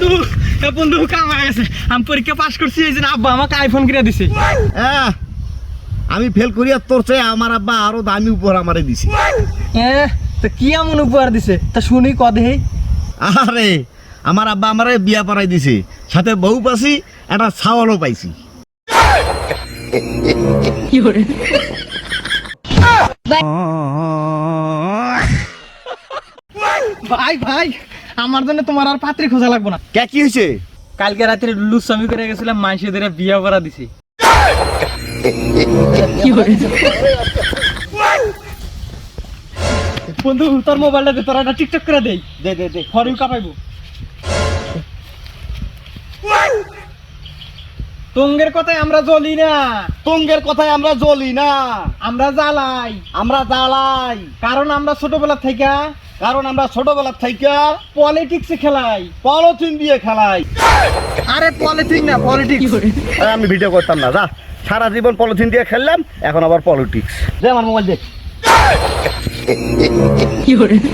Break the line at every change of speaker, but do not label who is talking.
বন্ধু এ বন্ধু কাম হয়ে গেছে। আমি পরীক্ষা পাস করছি এই জন্য আব্বা আমাকে আইফোন কিনে দিছে।
হ্যাঁ আমি ফেল করিয়া তোর চেয়ে আমার আব্বা আরও দামি উপর আমারে দিছে।
এ তো কি এমন উপহার দিছে? তা শুনি কদে
আরে আমার আব্বা আমারে বিয়া পড়াই দিছে। সাথে বউ পাইছি একটা ছাওয়ালও পাইছি।
ভাই ভাই আমার জন্য তোমার আর পাত্রী খোঁজা লাগবো না।
কে কি হয়েছে
কালকে রাত্রে লুসামি করে গেছিলাম মাইসেদের বিয়া করা দিছে। বন্ধু তোর মোবাইলটা দে তোরা টিকটক করে দেই।
দে দে দে।
ফরিউ কাপাইবো। তঙ্গের কথায় আমরা জ্বলি না।
তঙ্গের কথায় আমরা জ্বলি না।
আমরা জ্বালাই।
আমরা জ্বালাই।
কারণ আমরা ছোটবেলা থেকে
কারণ আমরা ছোটবেলা থেকে
পলিটিক্সে খেলাই
পলিথিন দিয়ে খেলাই।
আরে পলিথিন না পলিটিক্স
আমি ভিডিও করতাম না যা। সারা জীবন পলিথিন দিয়ে খেললাম এখন আবার পলিটিক্স দে আমার মোবাইল দেখ কি করে?